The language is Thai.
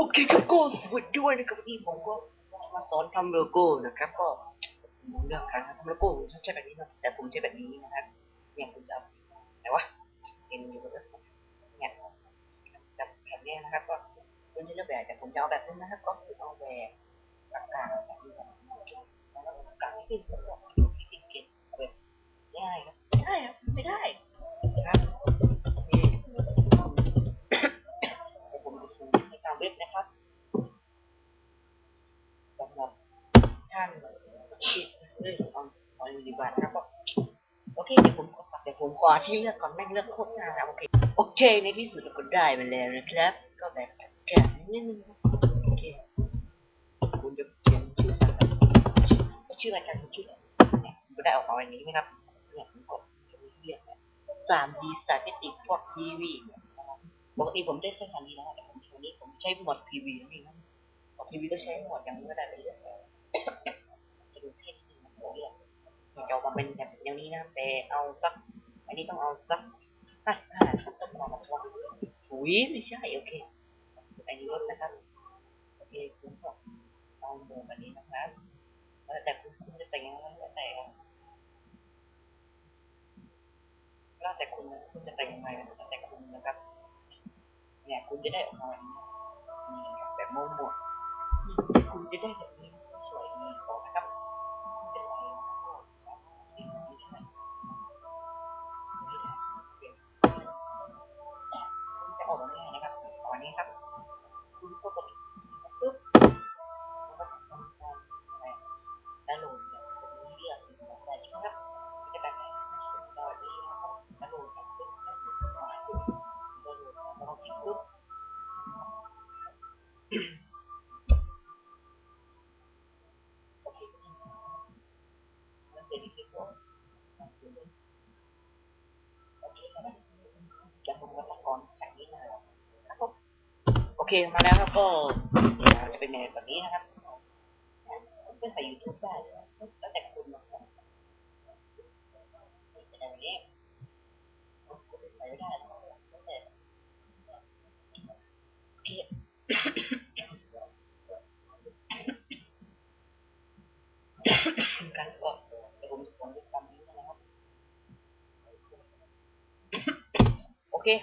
โอเคครับก็สวัสดีด้วยนะครับวันนี้ผมก็มาสอนทำโลโก้นะครับ ก็ผมเลือกการทำโลโก้ผมใช้แบบนี้นะแต่ผมใช้แบบนี้นะครับเนี่ยคุณจะเอาไหนวะเห็นอยู่บนเนี่ยจับแผ่นนี้นะครับ ก็คุณจะเลือกแบบแต่ผมจะเอาแบบนี้นะครับ ก็คือเอาแบบกลางๆแบบนี้แล้วก็กลางที่ เรื่องของออนดีกว่านะครับโอเคเดี๋ยวผมขอเดี๋ยวผมขอที่เลือกก่อนแม่งเลือกโคตรนานนะโอเคโอเคในที่สุดเราก็ได้มาแล้วนะครับ ก็แบบแกะนิดนึงนะโอเคคุณจะเขียนชื่อสัตว์ชื่อรายการชื่ออะไรนะมก็ได้ออกมาวันนี้นะครับเนี่ยผมกดเรียกสามดีสถิติพวกทีวีเนี่ยปกติผมได้ใช้คันนี้นะแต่ผมใช้นี้ผมใช้หมดทีวีนี่นะทีวีก็ใช้หมดอย่างนี้ก็ได้เลยจะดูเท่จริงนะผมเนี่ย มันจะออกมาเป็นแบบอย่างนี้นะแต่เอาสัก อันนี้ต้องเอาสักห้าห้าครับต้องเอามาว่าถุยไม่ใช่โอเคอันนี้ลดนะครับโอเคคุณก็เอาหมวดแบบนี้นะครับแล้วแต่คุณคุณจะแต่งยังไงแล้วแต่แล้วแต่คุณคุณจะแต่งยังไงแล้วแต่คุณนะครับ เนี่ยคุณจะได้ออกมาแบบนี้นี่ครับแบบโมโม่คุณจะได้แบบนี้ จะผมก็ตกอนจากนี้นะครับผมโอเคมาแล้วครับก็จะเป็นแบบนี้นะครับก็ใส่ยูทูบได้แล้วแต่คุณนะครับจะแบบนี้ใส่ไม่ได้แล้วแต่โอเคกันก็เดี๋ยวผมจะส่งด้วยคำนี้นะครับ สร็